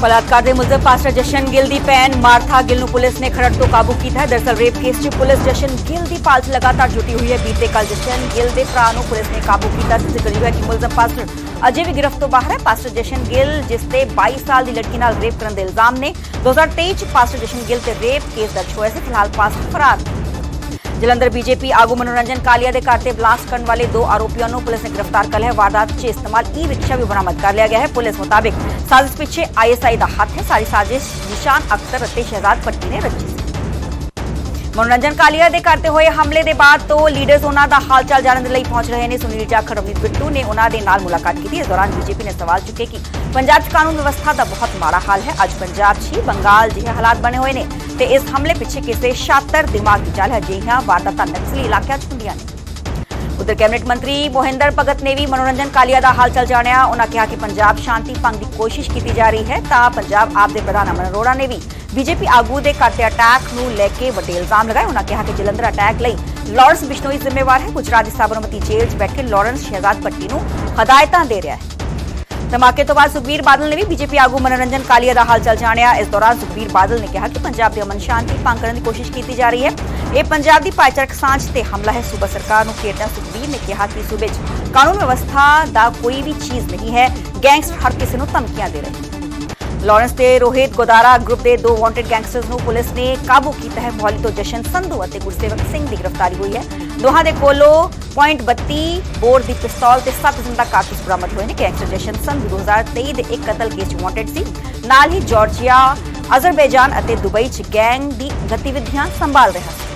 ਬਲਾਤਕਾਰ ਦੇ ਮੁਲਜ਼ਮ ਪਾਸਟਰ ਜਸ਼ਨ ਗਿੱਲ ਦੀ ਭੈਣ ਮਾਰਥਾ ਗਿੱਲ ਨੂੰ ਪੁਲਿਸ ਨੇ ਖਰੜ ਤੋਂ ਕਾਬੂ ਕੀਤਾ ਹੈ। ਦਰਸਲ ਰੇਪ ਕੇਸ 'ਚ ਪੁਲਿਸ ਜਸ਼ਨ ਗਿੱਲ ਦੀ ਭਾਲ ਲਗਾਤਾਰ ਜੁਟੀ ਹੋਈ ਹੈ। ਬੀਤੇ ਕੱਲ ਜਸ਼ਨ ਗਿੱਲ ਦੇ ਭਰਾ ਨੂੰ ਪੁਲਿਸ ਨੇ ਕਾਬੂ ਕੀਤਾ ਸੀ। ਜ਼ਿਕਰਯੋਗ ਹੈ ਕਿ ਮੁਲਜ਼ਮ ਪਾਸਟਰ ਅਜੇ ਵੀ ਗ੍ਰਿਫਤ ਤੋਂ ਬਾਹਰ ਹੈ। ਪਾਸਟਰ ਜਸ਼ਨ ਗਿੱਲ, ਜਿਸ ਤੇ 22 ਸਾਲ ਦੀ ਲੜਕੀ ਨਾਲ ਰੇਪ ਕਰਨ ਦੇ ਇਲਜ਼ਾਮ ਨੇ 2023 'ਚ ਪਾਸਟਰ ਜਸ਼ਨ ਗਿੱਲ ਤੇ ਰੇਪ ਕੇਸ ਦਰਜ ਹੋਇਆ ਸੀ। ਫਿਲਹਾਲ ਪਾਸਟਰ ਫਰਾਰ ਜਲੰਧਰ ਬੀਜੇਪੀ ਆਗੂ ਮਨੋਰੰਜਨ ਕਾਲੀਆ ਦੇ ਘਰ ਤੇ ਬਲਾਸਟ ਕਰਨ ਵਾਲੇ ਦੋ ਆਰੋਪੀਆਂ ਨੂੰ ਪੁਲਿਸ ਨੇ ਗ੍ਰਿਫਤਾਰ ਕਰ ਲਿਆ। ਹੈ ਵਾਰਦਾਤ 'ਚ ਇਸਤੇਮਾਲ ਈ ਰਿਕਸ਼ਾ ਵੀ ਬਰਾਮਦ ਕਰ ਲਿਆ ਗਿਆ ਹੈ। ਪੁਲਿਸ ਮੁਤਾਬਿਕ ਸਾਜ਼ਿਸ਼ ਪਿੱਛੇ ਆਈਐਸਆਈ ਦਾ ਹੱਥ ਹੈ। ਸਾਰੀ ਸਾਜ਼ਿਸ਼ ਨਿਸ਼ਾਨ ਅਖਤਰ ਅਤੇ ਸ਼ਹਿਜ਼ਾਦ ਪੱਟੀ ਨੇ ਰਚੀ ਮਨੋਰੰਜਨ ਕਾਲੀਆ ਦੇ ਘਰ ਹੋਏ ਹਮਲੇ ਦੇ ਬਾਅਦ ਤੋਂ ਲੀਡਰਸ ਉਹਨਾਂ ਦਾ ਹਾਲਚਾਲ ਜਾਣਨ ਦੇ ਲਈ ਪਹੁੰਚ ਰਹੇ ਨੇ। ਸੁਨੀਲ ਜਾਖੜ ਅਮਿਤ ਬਿੱਟੂ ਨੇ ਉਹਨਾਂ ਦੇ ਨਾਲ ਮੁਲਾਕਾਤ ਕੀਤੀ। ਇਸ ਦੌਰਾਨ ਬੀਜੇਪੀ ਨੇ ਸਵਾਲ ਚੁੱਕੇ ਕਿ ਪੰਜਾਬ 'ਚ ਕਾਨੂੰਨ ਵਿਵਸਥਾ ਦਾ ਬਹੁਤ ਮਾੜਾ ਹਾਲ ਹੈ। ਅੱਜ ਪੰਜਾਬ 'ਚ ਹੀ ਬੰਗਾਲ ਜਿਹੇ ਹਾਲਾਤ ਬਣੇ ਹੋਏ ਨੇ। ਤੇ ਇਸ ਹਮਲੇ ਪਿੱਛੇ ਕਿਸੇ ਸ਼ਾਤਰ ਦਿਮਾਗ ਦੀ ਚਾਲ ਹੈ। ਅਜਿਹੀਆਂ ਵਾਰਦਾਤਾਂ ਨਕਸਲੀ ਇਲਾਕਿਆਂ 'ਚ ਹੁੰਦੀਆਂ ਨੇ। ਉਧਰ ਕੈਬਨਿਟ ਮੰਤਰੀ ਮੋਹਿੰਦਰ ਭਗਤ ਨੇ ਵੀ ਮਨੋਰੰਜਨ ਕਾਲੀਆ ਦਾ ਹਾਲ ਚਾਲ ਜਾਣਿਆ। ਉਹਨਾਂ ਕਿਹਾ ਕਿ ਪੰਜਾਬ ਸ਼ਾਂਤੀ ਭੰਗ ਦੀ ਕੋਸ਼ਿਸ਼ ਕੀਤੀ ਜਾ ਰਹੀ ਹੈ ਤਾਂ ਪੰਜਾਬ ਆਪ ਦੇ ਪ੍ਰਧਾਨ ਅਮਨ ਅਰੋੜਾ ਨੇ ਵੀ ਬੀਜੇਪੀ ਆਗੂ ਦੇ ਘਰ ਤੇ ਅਟੈਕ ਨੂੰ ਲੈ ਕੇ ਵੱਡੇ ਇਲਜ਼ਾਮ ਲਗਾਏ। ਉਹਨਾਂ ਕਿਹਾ ਕਿ ਜਲੰਧਰ ਅਟੈਕ ਲਈ ਲਾਰੈਂਸ ਬਿਸ਼ਨੋਈ ਜ਼ਿੰਮੇਵਾਰ ਹੈ। ਗੁਜਰਾਤ ਦੀ ਸਾਬਰਮਤੀ ਜੇਲ੍ਹ 'ਚ ਬੈਠੇ ਲਾਰੈਂਸ ਸ਼ਹਿਜ਼ਾਦ ਪੱਟੀ ਨੂੰ ਹਦਾਇਤਾਂ ਦੇ ਰਿਹਾ ਹੈ। ਧਮਾਕੇ ਤੋਂ ਬਾਅਦ ਸੁਖਬੀਰ ਬਾਦਲ ਨੇ ਵੀ ਬੀਜੇਪੀ ਆਗੂ ਮਨੋਰੰਜਨ ਕਾਲੀਆ ਦਾ ਹਾਲਚਲ ਜਾਣਿਆ। ਇਸ ਦੌਰਾਨ ਸੁਖਬੀਰ ਬਾਦਲ ਨੇ ਕਿਹਾ ਕਿ ਪੰਜਾਬ ਦੇ ਅਮਨ ਸ਼ਾਂਤੀ ਭੰਗ ਕਰਨ ਦੀ ਕੋਸ਼ਿਸ਼ ਕੀਤੀ ਜਾ ਰਹੀ ਹੈ। ਇਹ ਪੰਜਾਬ ਦੀ ਭਾਈਚਾਰਕ ਸਾਂਝ ਤੇ ਹਮਲਾ ਹੈ। ਸੂਬਾ ਸਰਕਾਰ ਨੂੰ ਘੇਰਦਿਆਂ ਸੁਖਬੀਰ ਨੇ ਕਿਹਾ ਕਿ ਸੂਬੇ 'ਚ ਕਾਨੂੰਨ ਵਿਵਸਥਾ ਦਾ ਕੋਈ ਵੀ ਚੀਜ਼ ਨਹੀਂ ਹੈ। ਗੈਂਗਸਟਰ ਹਰ ਕਿਸੇ ਨੂੰ ਧਮਕੀਆਂ ਦੇ ਰਹੇ ਹਨ ਲਾਰੈਂਸ ਤੇ ਰੋਹਿਤ ਗੋਦਾਰਾ ਗਰੁੱਪ ਦੇ ਦੋ ਵਾਂਟਡ ਗੈਂਗਸਟਰਸ ਨੂੰ ਪੁਲਿਸ ਨੇ ਕਾਬੂ ਕੀਤਾ ਹੈ। ਮੋਹਾਲੀ ਤੋਂ ਜਸ਼ਨ ਸੰਧੂ ਅਤੇ ਗੁਰਸੇਵਕ ਸਿੰਘ ਦੀ ਗ੍ਰਿਫਤਾਰੀ ਹੋਈ ਹੈ। ਦੋਹਾਂ ਦੇ ਕੋਲੋਂ .32 ਬੋਰ ਦੀ ਪਿਸਤੌਲ ਤੇ 7 ਜ਼ਿੰਦਾ ਕਾਰਤੂਸ ਬਰਾਮਦ ਹੋਏ ਨੇ ਗੈਂਗਸਟਰ ਜਸ਼ਨ ਸੰਧੂ 2023 ਦੇ ਇੱਕ ਕਤਲ ਕੇਸ 'ਚ ਵਾਂਟਡ ਸੀ। ਨਾਲ ਹੀ ਜਾਰਜੀਆ, ਅਜ਼ਰਬੈਜਾਨ ਅਤੇ ਦੁਬਈ 'ਚ ਗੈਂਗ ਦੀ ਗਤੀਵਿਧੀਆਂ ਸੰਭਾਲ ਰਿਹਾ ਸੀ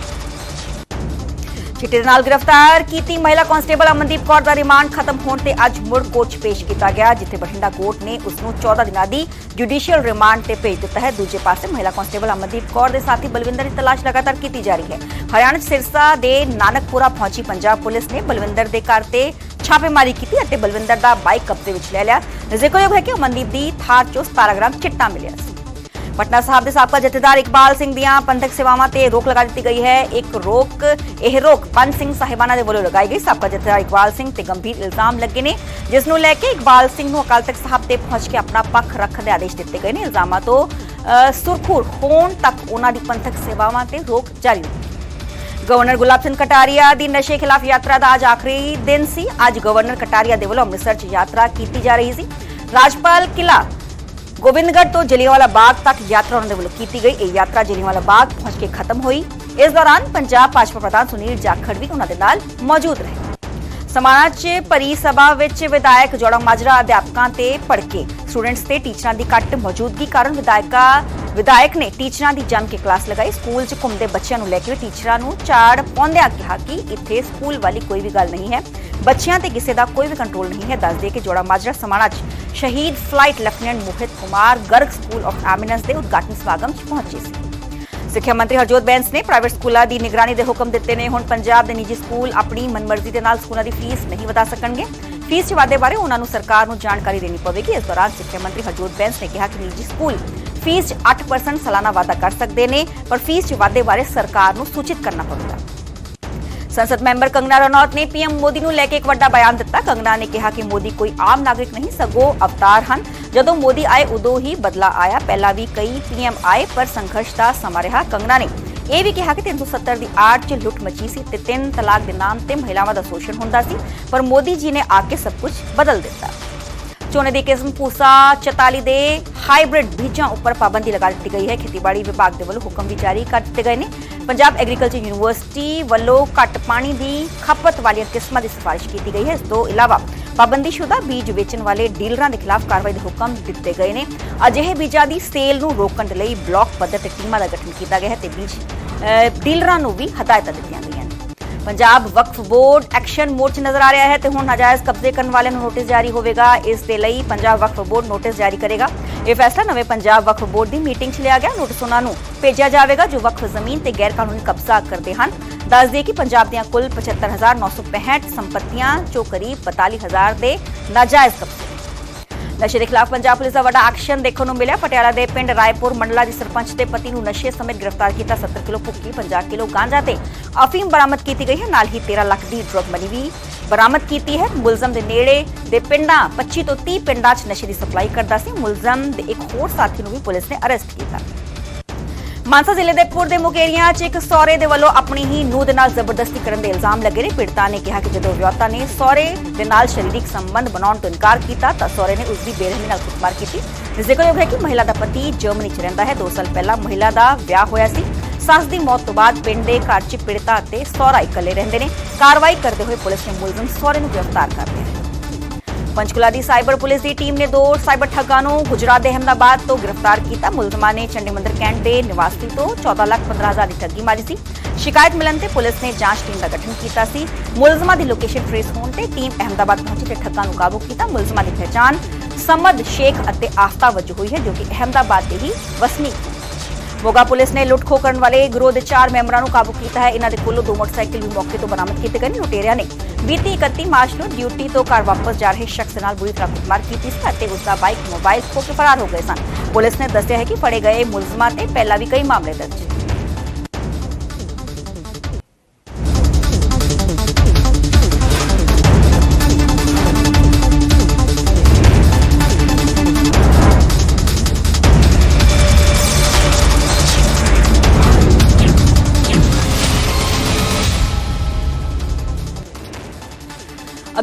ਚਿੱਟੇ ਦੇ ਨਾਲ ਗ੍ਰਿਫਤਾਰ ਕੀਤੀ ਮਹਿਲਾ ਕਾਂਸਟੇਬਲ ਅਮਨਦੀਪ ਕੌਰ ਦਾ ਰਿਮਾਂਡ ਖਤਮ ਹੋਣ ਤੇ ਅੱਜ ਮੁੜ ਕੋਰਟ 'ਚ ਪੇਸ਼ ਕੀਤਾ ਗਿਆ, ਜਿੱਥੇ ਬਠਿੰਡਾ ਕੋਰਟ ਨੇ ਉਸ ਨੂੰ 14 ਦਿਨਾਂ ਦੀ ਜੁਡੀਸ਼ੀਅਲ ਰਿਮਾਂਡ ਤੇ ਭੇਜ ਦਿੱਤਾ ਹੈ। ਦੂਜੇ ਪਾਸੇ ਮਹਿਲਾ ਕਾਂਸਟੇਬਲ ਅਮਨਦੀਪ ਕੌਰ ਦੇ ਸਾਥੀ ਬਲਵਿੰਦਰ ਦੀ ਤਲਾਸ਼ ਲਗਾਤਾਰ ਕੀਤੀ ਜਾ ਰਹੀ ਹੈ। ਹਰਿਆਣਾ ਸਿਰਸਾ ਦੇ ਨਾਨਕਪੁਰਾ ਪਹੁੰਚੀ ਪੰਜਾਬ ਪੁਲਿਸ ਨੇ ਬਲਵਿੰਦਰ ਦੇ ਘਰ ਤੇ ਛਾਪੇਮਾਰੀ ਕੀਤੀ ਅਤੇ ਬਲਵਿੰਦਰ ਦਾ ਬਾਈਕ ਕਬਜ਼ੇ ਵਿੱਚ ਲੈ ਲਿਆ। ਜ਼ਿਕਰਯੋਗ ਹੈ ਕਿ ਅਮਨਦੀਪ ਦੀ ਥਾਰ 'ਚੋਂ 17 ਗ੍ਰਾਮ ਚਿੱਟਾ ਮਿਲਿਆ ਸੀ। ਪਟਨਾ ਸਾਹਿਬ ਦੇ ਸਾਬਕਾ ਜਥੇਦਾਰ ਇਕਬਾਲ ਸਿੰਘ ਦੀਆਂ ਪੰਥਕ ਸੇਵਾਵਾਂ ਤੇ ਰੋਕ ਲਗਾ ਦਿੱਤੀ ਗਈ ਹੈ ਇੱਕ ਰੋਕ ਇਹ ਰੋਕ ਪੰਜ ਸਿੰਘ ਸਾਹਿਬਾਨਾਂ ਦੇ ਵੱਲੋਂ ਲਗਾਈ ਗਈ ਸਾਬਕਾ ਜਥੇਦਾਰ ਇਕਬਾਲ ਸਿੰਘ ਤੇ ਗੰਭੀਰ ਇਲਜ਼ਾਮ ਲੱਗੇ ਨੇ ਜਿਸ ਨੂੰ ਲੈ ਕੇ ਇਕਬਾਲ ਸਿੰਘ ਨੂੰ ਅਕਾਲ ਤਖਤ ਸਾਹਿਬ ਤੇ ਪਹੁੰਚ ਕੇ ਆਪਣਾ ਪੱਖ ਰੱਖਣ ਦੇ ਆਦੇਸ਼ ਦਿੱਤੇ ਗਏ ਨੇ ਇਲਜ਼ਾਮਾਂ ਤੋਂ ਅ, ਸੁਰਖੁਰ ਹੋਣ ਤੱਕ ਉਹਨਾਂ ਦੀ ਪੰਥਕ ਸੇਵਾਵਾਂ ਤੇ ਰੋਕ ਜਾਰੀ ਰਹੀ ਗਵਰਨਰ ਗੁਲਾਬ ਸਿੰਘ ਕਟਾਰੀਆ ਦੀ ਨਸ਼ੇ ਖਿਲਾਫ ਯਾਤਰਾ ਦਾ ਅੱਜ ਆਖਰੀ ਦਿਨ ਸੀ ਅੱਜ ਗਵਰਨਰ ਕਟਾਰੀਆ ਦੇ ਵੱਲੋਂ ਅੰਮ੍ਰਿਤਸਰ 'ਚ ਯਾਤਰਾ ਕੀਤੀ ਜਾ ਰਹੀ ਸੀ ਰਾਜਪਾਲ ਕਿਲਾ ਗੋਬਿੰਦਗੜ੍ਹ ਤੋਂ ਜਲਿਆਂਵਾਲਾ ਬਾਗ ਤੱਕ ਯਾਤਰਾ ਉਹਨਾਂ ਦੇ ਵੱਲੋਂ ਕੀਤੀ ਗਈ। ਇਹ ਯਾਤਰਾ ਜਲਿਆਂਵਾਲਾ ਬਾਗ ਪਹੁੰਚ ਕੇ ਖਤਮ ਹੋਈ। ਇਸ ਦੌਰਾਨ ਪੰਜਾਬ ਭਾਜਪਾ ਪ੍ਰਧਾਨ ਸੁਨੀਲ ਜਾਖੜ ਵੀ ਉਹਨਾਂ ਦੇ ਨਾਲ ਮੌਜੂਦ ਰਹੇ। ਸਮਾਣਾ 'ਚ ਭਰੀ ਸਭਾ ਵਿੱਚ ਵਿਧਾਇਕ ਜੋੜਾ ਮਾਜਰਾ ਅਧਿਆਪਕਾਂ ਤੇ ਭੜਕੇ। ਸਟੂਡੈਂਟਸ ਤੇ ਟੀਚਰਾਂ ਦੀ ਘੱਟ ਮੌਜੂਦਗੀ ਕਾਰਨ ਵਿਧਾਇਕਾ ਵਿਧਾਇਕ ਨੇ ਟੀਚਰਾਂ ਦੀ ਜੰਮ ਕੇ ਕਲਾਸ ਲਗਾਈ। ਸਕੂਲ 'ਚ ਘੁੰਮਦੇ ਬੱਚਿਆਂ ਨੂੰ ਲੈ ਕੇ ਟੀਚਰਾਂ ਨੂੰ ਝਾੜ ਪਾਉਂਦਿਆਂ ਕਿਹਾ ਕਿ ਇੱਥੇ ਸਕੂਲ ਵਾਲੀ ਕੋਈ ਵੀ ਗੱਲ ਨਹੀਂ ਹੈ। ਬੱਚਿਆਂ ਤੇ ਕਿਸੇ ਦਾ ਕੋਈ ਵੀ ਕੰਟਰੋਲ ਨਹੀਂ ਹੈ। ਦੱਸਦੇ ਕਿ ਜੋੜਾ ਮਾਜਰਾ ਸਮਾਣਾ 'ਚ ਸ਼ਹੀਦ flight lieutenant Mohit Kumar Garg school of eminence ਦੇ ਉਦਘਾਟਨ ਸਮਾਗਮ 'ਚ ਪਹੁੰਚੇ ਸੀ। ਸਿੱਖਿਆ ਮੰਤਰੀ ਹਰਜੋਤ ਬੈਂਸ ਨੇ ਪ੍ਰਾਈਵੇਟ ਸਕੂਲਾਂ ਦੀ ਨਿਗਰਾਨੀ ਦੇ ਹੁਕਮ ਦਿੱਤੇ ਨੇ ਹੁਣ ਪੰਜਾਬ ਦੇ ਨਿੱਜੀ ਸਕੂਲ ਆਪਣੀ ਮਨਮਰਜ਼ੀ ਦੇ ਨਾਲ ਸਕੂਲਾਂ ਦੀ ਫੀਸ ਨਹੀਂ ਵਧਾ ਸਕਣਗੇ ਫੀਸ 'ਚ ਵਾਧੇ ਬਾਰੇ ਉਹਨਾਂ ਨੂੰ ਸਰਕਾਰ ਨੂੰ ਜਾਣਕਾਰੀ ਦੇਣੀ ਪਵੇਗੀ ਇਸ ਦੌਰਾਨ ਸਿੱਖਿਆ ਮੰਤਰੀ ਹਰਜੋਤ ਬੈਂਸ ਨੇ ਕਿਹਾ ਕਿ ਨਿੱਜੀ ਸਕੂਲ ਫੀਸ 'ਚ 8% ਸਾਲਾਨਾ ਵਾਧਾ ਕਰ ਸਕਦੇ ਨੇ ਪਰ ਫੀਸ 'ਚ ਵਾਧੇ ਬਾਰੇ ਸਰਕਾਰ ਨੂੰ ਸੂਚਿਤ ਕਰਨਾ ਪਵੇਗਾ ਸੰਸਦ ਮੈਂਬਰ ਕੰਗਨਾ ਰਣੌਤ ਨੇ ਪੀਐਮ ਮੋਦੀ ਨੂੰ ਲੈ ਕੇ ਇੱਕ ਵੱਡਾ ਬਿਆਨ ਦਿੱਤਾ ਕੰਗਨਾ ਨੇ ਕਿਹਾ ਕਿ ਮੋਦੀ ਕੋਈ ਆਮ ਨਾਗਰਿਕ ਨਹੀਂ ਸਗੋਂ ਅਵਤਾਰ ਹਨ ਜਦੋਂ ਮੋਦੀ ਆਏ, ਉਦੋਂ ਹੀ ਬਦਲਾ ਆਇਆ। ਪਹਿਲਾਂ ਵੀ ਕਈ ਪੀਐਮ ਆਏ, ਪਰ ਸੰਘਰਸ਼ ਦਾ ਸਮਾਂ ਰਿਹਾ ਕੰਗਨਾ ਨੇ ਇਹ ਵੀ ਕਿਹਾ ਕਿ 370 ਦੀ ਆੜ 'ਚ ਲੁੱਟ ਮਚੀ ਸੀ ਤੇ ਤਿੰਨ ਤਲਾਕ ਦੇ ਨਾਮ ਤੇ ਮਹਿਲਾਵਾਂ ਦਾ ਸ਼ੋਸ਼ਣ ਹੁੰਦਾ ਸੀ, ਪਰ ਮੋਦੀ ਜੀ ਨੇ ਆ ਕੇ ਸਭ ਕੁਝ ਬਦਲ ਦਿੱਤਾ। ਝੋਨੇ ਦੀ ਕਿਸਮ ਪੂਸਾ 44 ਦੇ ਹਾਈਬ੍ਰਿਡ ਬੀਜਾਂ ਉੱਪਰ ਪਾਬੰਦੀ ਲਗਾ ਦਿੱਤੀ ਗਈ ਹੈ। ਖੇਤੀਬਾੜੀ ਵਿਭਾਗ ਦੇ ਵੱਲੋਂ ਹੁਕਮ ਵੀ ਜਾਰੀ ਕਰ ਦਿੱਤੇ ਗਏ ਨੇ। ਪੰਜਾਬ ਐਗਰੀਕਲਚਰ ਯੂਨੀਵਰਸਿਟੀ ਵੱਲੋਂ ਘੱਟ ਪਾਣੀ ਦੀ ਖਪਤ ਵਾਲੀਆਂ ਕਿਸਮਾਂ ਦੀ ਸਿਫਾਰਿਸ਼ ਕੀਤੀ ਗਈ ਹੈ। ਇਸ ਤੋਂ ਇਲਾਵਾ ਪਾਬੰਦੀਸ਼ੁਦਾ ਬੀਜ ਵੇਚਣ ਵਾਲੇ ਡੀਲਰਾਂ ਦੇ ਖਿਲਾਫ ਕਾਰਵਾਈ ਦੇ ਹੁਕਮ ਦਿੱਤੇ ਗਏ ਨੇ। ਅਜਿਹੇ ਬੀਜਾਂ ਦੀ ਸੇਲ ਨੂੰ ਰੋਕਣ ਦੇ ਲਈ ਬਲਾਕ ਪੱਧਰ ਤੇ ਟੀਮਾਂ ਦਾ ਗਠਨ ਕੀਤਾ ਗਿਆ ਹੈ ਤੇ ਬੀਜ ਡੀਲਰਾਂ ਨੂੰ ਵੀ ਹਦਾਇਤਾਂ ਦਿੱਤੀਆਂ ਗਈਆਂ ਨੇ। Punjab Waqf Board action mode 'ਚ ਨਜ਼ਰ ਆ ਰਿਹਾ ਹੈ ਤੇ ਹੁਣ ਨਾਜਾਇਜ਼ ਕਬਜ਼ੇ ਕਰਨ ਵਾਲਿਆਂ ਨੂੰ ਨੋਟਿਸ ਜਾਰੀ ਹੋਵੇਗਾ। ਇਸ ਦੇ ਲਈ ਪੰਜਾਬ ਵਕਫ ਬੋਰਡ ਨੋਟਿਸ ਜਾਰੀ ਕਰੇਗਾ। ਇਹ ਫੈਸਲਾ ਨਵੇਂ ਪੰਜਾਬ ਵਕਫ ਬੋਰਡ ਦੀ ਮੀਟਿੰਗ 'ਚ ਲਿਆ ਗਿਆ। ਨੋਟਿਸ ਉਹਨਾਂ ਨੂੰ ਭੇਜਿਆ ਜਾਵੇਗਾ ਜੋ ਵਕਫ ਜ਼ਮੀਨ ਤੇ ਗੈਰ ਕਾਨੂੰਨੀ ਕਬਜ਼ਾ ਕਰਦੇ ਹਨ। ਦੱਸ ਦਈਏ ਕਿ ਪੰਜਾਬ ਦੀਆਂ ਕੁੱਲ 75965 ਸੰਪਤੀਆਂ ਚੋਂ ਕਰੀਬ 42000 ਦੇ ਨਾਜਾਇਜ਼ ਕਬਜ਼ੇ ਨਸ਼ੇ ਦੇ ਖਿਲਾਫ ਪੰਜਾਬ ਪੁਲਿਸ ਦਾ ਵੱਡਾ ਐਕਸ਼ਨ ਦੇਖਣ ਨੂੰ ਮਿਲਿਆ। ਪਟਿਆਲਾ ਦੇ ਪਿੰਡ ਰਾਏਪੁਰ ਮੰਡਲਾ ਦੀ ਸਰਪੰਚ ਦੇ ਪਤੀ ਨੂੰ ਨਸ਼ੇ ਸਮੇਤ ਗ੍ਰਿਫਤਾਰ ਕੀਤਾ 70 ਕਿਲੋ ਭੁੱਕੀ 50 ਕਿਲੋ ਗਾਂਜਾ ਤੇ ਅਫੀਮ ਬਰਾਮਦ ਕੀਤੀ ਗਈ ਹੈ। ਨਾਲ ਹੀ 13 ਲੱਖ ਦੀ ਡਰਗ ਮਨੀ ਵੀ ਬਰਾਮਦ ਕੀਤੀ ਹੈ। ਮੁਲਜ਼ਮ ਦੇ ਨੇੜੇ ਦੇ ਪਿੰਡਾਂ 25 ਤੋਂ 30 ਪਿੰਡਾਂ 'ਚ ਨਸ਼ੇ ਦੀ ਸਪਲਾਈ ਕਰਦਾ ਸੀ। ਮੁਲਜ਼ਮ ਦੇ ਇੱਕ ਹੋਰ ਸਾਥੀ ਨੂੰ ਵੀ ਪੁਲਿਸ ਨੇ ਅਰੈਸਟ ਕੀਤਾ। ਮਾਨਸਾ ਜ਼ਿਲ੍ਹੇ ਦੇ ਪੁਰ ਦੇ ਮੁਕੇਰੀਆਂ 'ਚ ਇੱਕ ਸਹੁਰੇ ਦੇ ਵੱਲੋਂ ਆਪਣੀ ਹੀ ਨੂੰਹ ਦੇ ਨਾਲ ਜ਼ਬਰਦਸਤੀ ਕਰਨ ਦੇ ਇਲਜ਼ਾਮ ਲੱਗੇ ਨੇ। ਪੀੜਤਾ ਨੇ ਕਿਹਾ ਕਿ ਜਦੋਂ ਵਿਆਹਤਾ ਨੇ ਸਹੁਰੇ ਦੇ ਨਾਲ ਸਰੀਰਕ ਸੰਬੰਧ ਬਣਾਉਣ ਤੋਂ ਇਨਕਾਰ ਕੀਤਾ ਤਾਂ ਸਹੁਰੇ ਨੇ ਉਸ ਦੀ ਬੇਰਹਿਮੀ ਨਾਲ ਕੁੱਟਮਾਰ ਕੀਤੀ। ਜ਼ਿਕਰਯੋਗ ਹੈ ਕਿ ਮਹਿਲਾ ਦਾ ਪਤੀ ਜਰਮਨੀ 'ਚ ਰਹਿੰਦਾ ਹੈ। 2 ਸਾਲ ਪਹਿਲਾਂ ਮਹਿਲਾ ਦਾ ਵਿਆਹ ਹੋਇਆ ਸੀ। ਸੱਸ ਦੀ ਮੌਤ ਤੋਂ ਬਾਅਦ ਪਿੰਡ ਦੇ ਘਰ 'ਚ ਪੀੜਤਾ ਅਤੇ ਸਹੁਰਾ ਇਕੱਲੇ ਰਹਿੰਦੇ ਨੇ। ਕਾਰਵਾਈ ਕਰਦੇ ਹੋਏ ਪੁਲਿਸ ਨੇ ਮੁਲਜ਼ਮ ਸਹੁਰੇ ਨੂੰ ਗ੍ਰਿਫਤਾਰ ਕਰ ਲਿਆ। ਪੰਚਕੁਲਾ ਦੀ ਸਾਈਬਰ ਪੁਲਿਸ ਦੀ ਟੀਮ ਨੇ ਦੋ ਸਾਈਬਰ ਠੱਗਾਂ ਨੂੰ ਗੁਜਰਾਤ ਦੇ ਅਹਿਮਦਾਬਾਦ ਤੋਂ ਗ੍ਰਿਫਤਾਰ ਕੀਤਾ। ਮੁਲਜ਼ਮਾਂ ਨੇ ਚੰਡੀ ਮੰਦਰ ਕੈਂਟ ਦੇ ਨਿਵਾਸੀ ਤੋਂ 14 ਲੱਖ 15 ਹਜ਼ਾਰ ਦੀ ਠੱਗੀ ਮਾਰੀ ਸੀ। ਸ਼ਿਕਾਇਤ ਮਿਲਣ ਤੇ ਪੁਲਿਸ ਨੇ ਜਾਂਚ ਟੀਮ ਦਾ ਗਠਨ ਕੀਤਾ ਸੀ। ਮੁਲਜ਼ਮਾਂ ਦੀ ਲੋਕੇਸ਼ਨ ਟ੍ਰੇਸ ਹੋਣ ਤੇ ਟੀਮ ਅਹਿਮਦਾਬਾਦ ਪਹੁੰਚੀ ਤੇ ਠੱਗਾਂ ਨੂੰ ਕਾਬੂ ਕੀਤਾ। ਮੁਲਜ਼ਮਾਂ ਦੀ ਪਛਾਣ ਸਮਦ ਸ਼ੇਖ ਅਤੇ ਆਫਤਾ ਵਜੋਂ ਹੋਈ ਹੈ, ਜੋ ਕਿ ਅਹਿਮਦਾਬਾਦ ਦੇ ਹੀ ਵਸਨੀਕ ਮੋਗਾ ਪੁਲਿਸ ਨੇ ਲੁੱਟ ਖੋਹ ਕਰਨ ਵਾਲੇ ਗਰੋਹ ਦੇ ਚਾਰ ਮੈਂਬਰਾਂ ਨੂੰ ਕਾਬੂ ਕੀਤਾ ਹੈ। ਇਹਨਾਂ ਦੇ ਕੋਲੋਂ ਦੋ ਮੋਟਰਸਾਈਕਲ ਵੀ ਮੌਕੇ ਤੋਂ ਬਰਾਮਦ ਕੀਤੇ ਗਏ ਨੇ। ਲੁਟੇਰਿਆਂ ਨੇ ਬੀਤੀ 31 ਮਾਰਚ ਨੂੰ ਡਿਊਟੀ ਤੋਂ ਘਰ ਵਾਪਸ ਜਾ ਰਹੇ ਸ਼ਖਸ ਨਾਲ ਬੁਰੀ ਤਰ੍ਹਾਂ ਕੁੱਟਮਾਰ ਕੀਤੀ ਸੀ ਅਤੇ ਉਸ ਦਾ ਬਾਈਕ ਮੋਬਾਈਲ ਖੋਹ ਕੇ ਫਰਾਰ ਹੋ ਗਏ ਸਨ। ਪੁਲਿਸ ਨੇ ਦੱਸਿਆ ਹੈ ਕਿ ਫੜੇ ਗਏ ਮੁਲਜ਼ਮਾਂ ਤੇ ਪਹਿਲਾਂ ਵੀ ਕਈ ਮਾਮਲੇ ਦਰਜ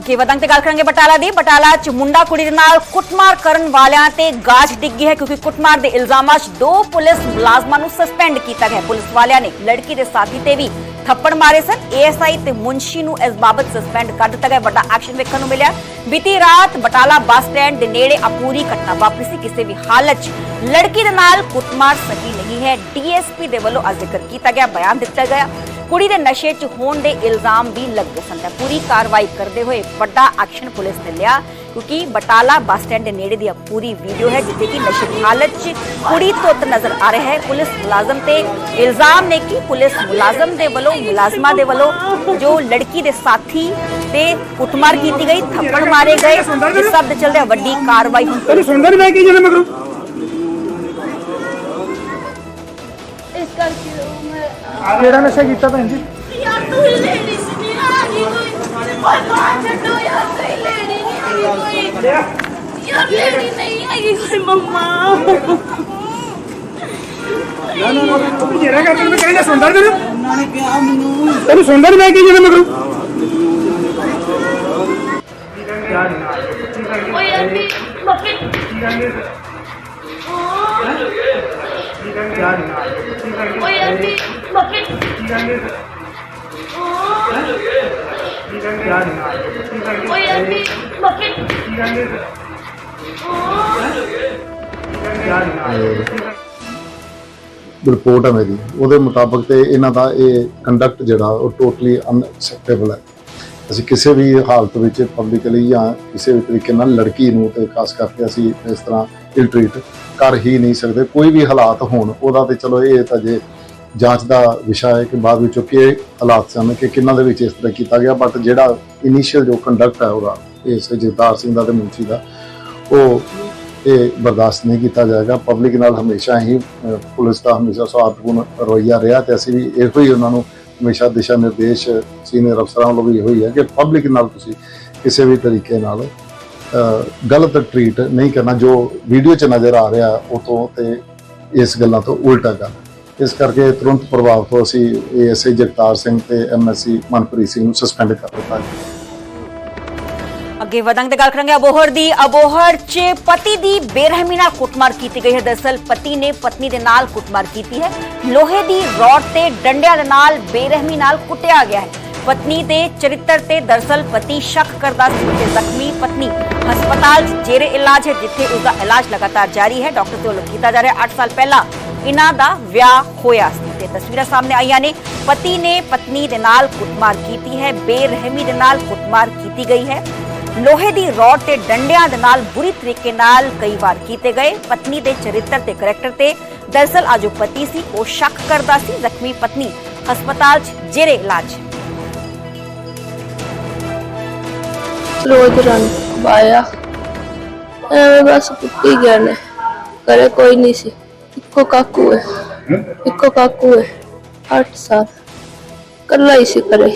ਅੱਗੇ ਵਧਾਂਗੇ ਤੇ ਗੱਲ ਕਰਾਂਗੇ ਬਟਾਲਾ ਦੀ। ਬਟਾਲਾ ਚ ਮੁੰਡਾ ਕੁੜੀ ਦੇ ਨਾਲ ਕੁੱਟਮਾਰ ਕਰਨ ਵਾਲਿਆਂ ਤੇ ਗਾਜ ਡਿੱਗੀ ਹੈ ਕਿਉਂਕਿ ਕੁੱਟਮਾਰ ਦੇ ਇਲਜ਼ਾਮਾਂ 'ਚ ਦੋ ਪੁਲਿਸ ਮੁਲਾਜ਼ਮਾਂ ਨੂੰ ਸਸਪੈਂਡ ਕੀਤਾ ਗਿਆ ਪੁਲਿਸ ਵਾਲਿਆਂ ਨੇ ਲੜਕੀ ਦੇ ਸਾਥੀ ਤੇ ਵੀ ਥੱਪੜ ਮਾਰੇ ਸਨ। ਏਐਸਆਈ ਤੇ ਮੁੰਸ਼ੀ ਨੂੰ ਇਸ ਬਾਬਤ ਸਸਪੈਂਡ ਕਰ ਦਿੱਤਾ ਗਿਆ। ਵੱਡਾ ਐਕਸ਼ਨ ਵੇਖਣ ਨੂੰ ਮਿਲਿਆ। ਬੀਤੀ ਰਾਤ ਬਟਾਲਾ ਬੱਸ ਸਟੈਂਡ ਦੇ ਨੇੜੇ ਅਪੂਰੀ ਘਟਨਾ ਵਾਪਰੀ ਸੀ। ਕਿਸੇ ਵੀ ਹਾਲਤ 'ਚ ਲੜਕੀ ਦੇ ਨਾਲ ਕੁੱਟਮਾਰ ਸਹੀ ਨਹੀਂ ਹੈ। ਡੀਐਸਪੀ ਦੇ ਵੱਲੋਂ ਅੱਜ ਜ਼ਿਕਰ ਕੀਤਾ ਗਿਆ, ਬਿਆਨ ਦਿੱਤਾ ਗਿਆ। ਕੁੜੀ ਦੇ ਨਸ਼ੇ 'ਚ ਹੋਣ ਦੇ ਇਲਜ਼ਾਮ ਵੀ ਲੱਗੇ ਸਨ ਤਾਂ ਪੂਰੀ ਕਾਰਵਾਈ ਕਰਦੇ ਹੋਏ ਵੱਡਾ ਐਕਸ਼ਨ ਪੁਲਿਸ ਨੇ ਲਿਆ ਕਿਉਂਕਿ ਬਟਾਲਾ ਬੱਸ ਸਟੈਂਡ ਦੇ ਨੇੜੇ ਦੀ ਪੂਰੀ ਵੀਡੀਓ ਹੈ ਜਿੱਥੇ ਕਿ ਨਸ਼ੇ ਦੀ ਹਾਲਤ 'ਚ ਕੁੜੀ ਤੁੱਤ ਨਜ਼ਰ ਆ ਰਿਹਾ ਹੈ। ਪੁਲਿਸ ਮੁਲਾਜ਼ਮ ਤੇ ਇਲਜ਼ਾਮ ਨੇ ਕਿ ਪੁਲਿਸ ਮੁਲਾਜ਼ਮ ਦੇ ਵੱਲੋਂ ਮੁਲਾਜ਼ਮਾਂ ਦੇ ਵੱਲੋਂ ਜੋ ਲੜਕੀ ਦੇ ਸਾਥੀ ਤੇ ਕੁੱਟਮਾਰ ਕੀਤੀ ਗਈ ਥੱਪੜ ਮਾਰੇ ਗਏ। ਇਸ ਸਭ ਦੇ ਚਲਦੇ ਵੱਡੀ ਕਾਰਵਾਈ ਹੁਣ ਤੈਨੂੰ ਸੁਣਦਾ ਨਹੀਂ ਮੈਂ ਕੀ ਜਨੇ ਮਗਰੋਂ? ਇਸ ਕਰਕੇ ਕਿਹੜਾ ਨਸ਼ਾ ਕੀਤਾ ਭੈਣ ਜੀ? ਯਾਰ ਤੂੰ ਹੀ ਲੈਣੀ ਸੀ ਨਹੀਂ ਆ ਗਈ ਕੋਈ। ਕੋਈ ਬਾਹਰ ਛੱਡੋ ਯਾਰ ਕੋਈ ਲੈਣੀ ਨਹੀਂ ਆਈ ਕੋਈ। ਯਾਰ ਲੈਣੀ ਨਹੀਂ ਆਈ ਕੋਈ ਮੰਮਾ। ਤੂੰ ਜਿਹੜਾ ਕਰ ਤੈਨੂੰ ਕਹਿੰਦਾ ਸੁਣਦਾ ਨੀ ਤੈਨੂੰ। ਉਹਨਾਂ ਨੇ ਕਿਹਾ ਮੈਨੂੰ ਤੈਨੂੰ ਸੁਣਦਾ ਨਹੀਂ ਮੈਂ ਕੀ ਜਨੇ ਮਗਰੋਂ ਉਹ ਯਾਰ ਵੀ ਮੱਕੇ ਉਹ ਯਾਰ ਵੀ ਮੱਕੇ ਉਹ ਯਾਰ, ਵੀ ਰਿਪੋਰਟ ਹੈ ਮੇਰੀ। ਉਹਦੇ ਮੁਤਾਬਕ ਤੇ ਇਹਨਾਂ ਦਾ ਇਹ ਕੰਡਕਟ ਜਿਹੜਾ, ਉਹ ਟੋਟਲੀ ਅਨਐਕਸੈਪਟੇਬਲ ਹੈ। ਅਸੀਂ ਕਿਸੇ ਵੀ ਹਾਲਤ ਵਿੱਚ ਪਬਲਿਕਲੀ ਜਾਂ ਕਿਸੇ ਵੀ ਤਰੀਕੇ ਨਾਲ ਲੜਕੀ ਨੂੰ ਤੇ ਖਾਸ ਕਰਕੇ ਅਸੀਂ ਇਸ ਤਰ੍ਹਾਂ ਇਲਟ੍ਰੀਟ ਕਰ ਹੀ ਨਹੀਂ ਸਕਦੇ। ਕੋਈ ਵੀ ਹਾਲਾਤ ਹੋਣ, ਉਹਦਾ ਤੇ ਚਲੋ ਇਹ ਤਾਂ ਜੇ ਜਾਂਚ ਦਾ ਵਿਸ਼ਾ ਹੈ ਕਿ ਬਾਅਦ ਵਿੱਚੋਂ ਕੀ ਹਾਲਾਤ ਸਨ, ਕਿ ਕਿੰਨਾਂ ਦੇ ਵਿੱਚ ਇਸ ਤਰ੍ਹਾਂ ਕੀਤਾ ਗਿਆ ਬਟ ਜਿਹੜਾ ਇਨੀਸ਼ੀਅਲ ਜੋ ਕੰਡਕਟ ਹੈ ਉਹਦਾ ਇਸ ਜਗਤਾਰ ਸਿੰਘ ਦਾ ਤੇ ਮੁਨਸ਼ੀ ਦਾ, ਉਹ ਇਹ ਬਰਦਾਸ਼ਤ ਨਹੀਂ ਕੀਤਾ ਜਾਏਗਾ। ਪਬਲਿਕ ਨਾਲ ਹਮੇਸ਼ਾ ਹੀ ਪੁਲਿਸ ਦਾ ਹਮੇਸ਼ਾ ਸਵਾਰਥਪੂਰਨ ਰਵੱਈਆ ਰਿਹਾ ਤੇ ਅਸੀਂ ਵੀ ਇਹੋ ਹੀ ਉਹਨਾਂ ਨੂੰ ਹਮੇਸ਼ਾ ਦਿਸ਼ਾ ਨਿਰਦੇਸ਼, ਸੀਨੀਅਰ ਅਫਸਰਾਂ ਵੱਲੋਂ ਵੀ ਇਹੋ ਹੀ ਹੈ ਕਿ ਪਬਲਿਕ ਨਾਲ ਤੁਸੀਂ ਕਿਸੇ ਵੀ ਤਰੀਕੇ ਨਾਲ ਗਲਤ ਟਰੀਟ ਨਹੀਂ ਕਰਨਾ। ਜੋ ਵੀਡੀਓ 'ਚ ਨਜ਼ਰ ਆ ਰਿਹਾ ਉਹ ਤੋਂ ਤੇ ਇਸ ਗੱਲਾਂ ਤੋਂ ਉਲਟਾ ਕਰਨਾ। ਇਸ ਕਰਕੇ ਤੁਰੰਤ ਪ੍ਰਭਾਵ ਤੋਂ ਅਸੀਂ ਏਐਸਆਈ ਜਗਤਾਰ ਸਿੰਘ ਤੇ ਐਮਐਸਸੀ ਮਨਪ੍ਰੀਤ ਸਿੰਘ ਨੂੰ ਸਸਪੈਂਡ ਕਰ ਦਿੱਤਾ ਹੈ ਅੱਗੇ ਵਧਾਂਗੇ ਤੇ ਗੱਲ ਕਰਾਂਗੇ ਅਬੋਹਰ ਦੀ। ਅਬੋਹਰ 'ਚ ਪਤੀ ਦੀ ਬੇਰਹਿਮੀ ਨਾਲ ਕੁੱਟਮਾਰ ਕੀਤੀ ਗਈ ਹੈ। ਦਰਅਸਲ ਪਤੀ ਨੇ ਪਤਨੀ ਦੇ ਨਾਲ ਕੁੱਟਮਾਰ ਕੀਤੀ ਹੈ। ਲੋਹੇ ਦੀ ਰੋਡ ਤੇ ਡੰਡਿਆਂ ਦੇ ਨਾਲ ਬੇਰਹਿਮੀ ਨਾਲ ਕੁੱਟਿਆ ਗਿਆ ਹੈ। ਪਤਨੀ ਦੇ ਚਰਿੱਤਰ ਤੇ ਦਰਅਸਲ ਪਤੀ ਸ਼ੱਕ ਕਰਦਾ ਸੀ ਕਿ ਜ਼ਖਮੀ ਪਤਨੀ ਹਸਪਤਾਲ 'ਚ ਜੇਰੇ ਇਲਾਜ ਹੈ, ਜਿੱਥੇ ਉਸ ਦਾ ਇਲਾਜ ਲਗਾਤਾਰ ਜਾਰੀ ਹੈ। ਡਾਕਟਰ ਦੇ ਵੱਲੋਂ ਕੀਤਾ ਜਾ ਰਿਹਾ। 8 ਸਾਲ ਪਹਿਲਾਂ ਇਹਨਾਂ ਦਾ ਵਿਆਹ ਹੋਇਆ ਸੀ ਤੇ ਤਸਵੀਰਾਂ ਸਾਹਮਣੇ ਆਈਆਂ ਨੇ। ਪਤੀ ਨੇ ਪਤਨੀ ਦੇ ਨਾਲ ਕੁੱਟਮਾਰ ਕੀਤੀ ਹੈ, ਬੇਰਹਿਮੀ ਦੇ ਨਾਲ ਕੁੱਟਮਾਰ ਕੀਤੀ ਗਈ ਹੈ। ਲੋਹੇ ਦੀ ਰੋਡ ਤੇ ਡੰਡਿਆਂ ਦੇ ਨਾਲ ਬੁਰੀ ਤਰੀਕੇ ਨਾਲ ਕਈ ਵਾਰ ਕੀਤੇ ਗਏ। ਪਤਨੀ ਦੇ ਚਰਿੱਤਰ ਤੇ ਕਰੈਕਟਰ ਤੇ ਦਰਅਸਲ ਆ ਪਤੀ ਸੀ, ਉਹ ਸ਼ੱਕ ਕਰਦਾ ਸੀ, ਜ਼ਖਮੀ ਪਤਨੀ ਹਸਪਤਾਲ 'ਚ ਜੇਰੇ ਇਲਾਜ। ਰੋਜ਼ ਰਨ ਬਾਇਆ ਐਵੇਂ ਬਸ ਕੁੱਤੀ ਗਿਆ ਨੇ ਕਰੇ ਕੋਈ ਨਹੀਂ ਸੀ। ਇੱਕੋ ਕਾਕੂ ਹੈ ਇੱਕੋ ਕਾਕੂ ਹੈ 8 ਸਾਲ ਕੱਲਾ ਹੀ ਸੀ ਕਰੇ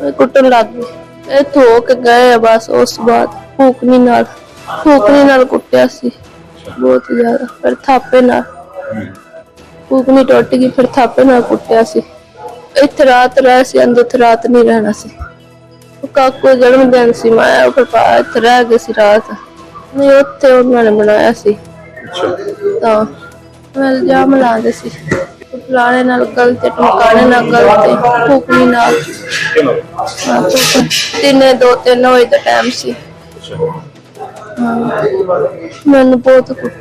ਮੈਂ ਕੁੱਟਣ ਲੱਗ ਗਈ ਇਹ ਧੋ ਕੇ ਗਏ ਆ ਬਸ ਉਸ ਤੋਂ ਬਾਅਦ ਫੂਕਣੀ ਨਾਲ ਫੂਕਣੀ ਨਾਲ ਕੁੱਟਿਆ ਸੀ ਬਹੁਤ ਜ਼ਿਆਦਾ ਫਿਰ ਥਾਪੇ ਨਾਲ ਫੂਕਣੀ ਟੁੱਟ ਗਈ ਫਿਰ ਥਾਪੇ ਨਾਲ ਕੁੱਟਿਆ ਸੀ ਇੱਥੇ ਰਾਤ ਰਹਿ ਸੀ ਅੰਦਰ ਤੇ ਰਾਤ ਨਹੀਂ ਰਹਿਣਾ ਸੀ ਉਹ ਕਾਕੂ ਦਾ ਜਨਮ ਦਿਨ ਸੀ ਮੈਂ ਉਹ ਫਿਰ ਪਾ ਇੱਥੇ ਰਹਿ ਗਏ ਸੀ ਰਾਤ ਨਹੀਂ ਉੱਥੇ ਉਹਨਾਂ ਨੇ ਬਣਾਇਆ ਸੀ ਤਾਂ ਮੈਂ ਇਲਜ਼ਾਮ ਲਾਉਂਦੇ ਸੀ। ਫਲਾਣੇ ਨਾਲ ਗਲਤ ਤੇ ਟਮਕਾਣੇ ਨਾਲ ਗਲਤ ਤੇ ਫੂਕਣੀ ਨਾਲ। ਹਾਂ, ਫੂਕ- ਤਿੰਨੇ ਦੋ ਤਿੰਨ ਵਜੇ ਦਾ ਟਾਈਮ ਸੀ। ਹਾਂ। ਮੈਨੂੰ ਬਹੁਤ ਕੁੱਟਿਆ।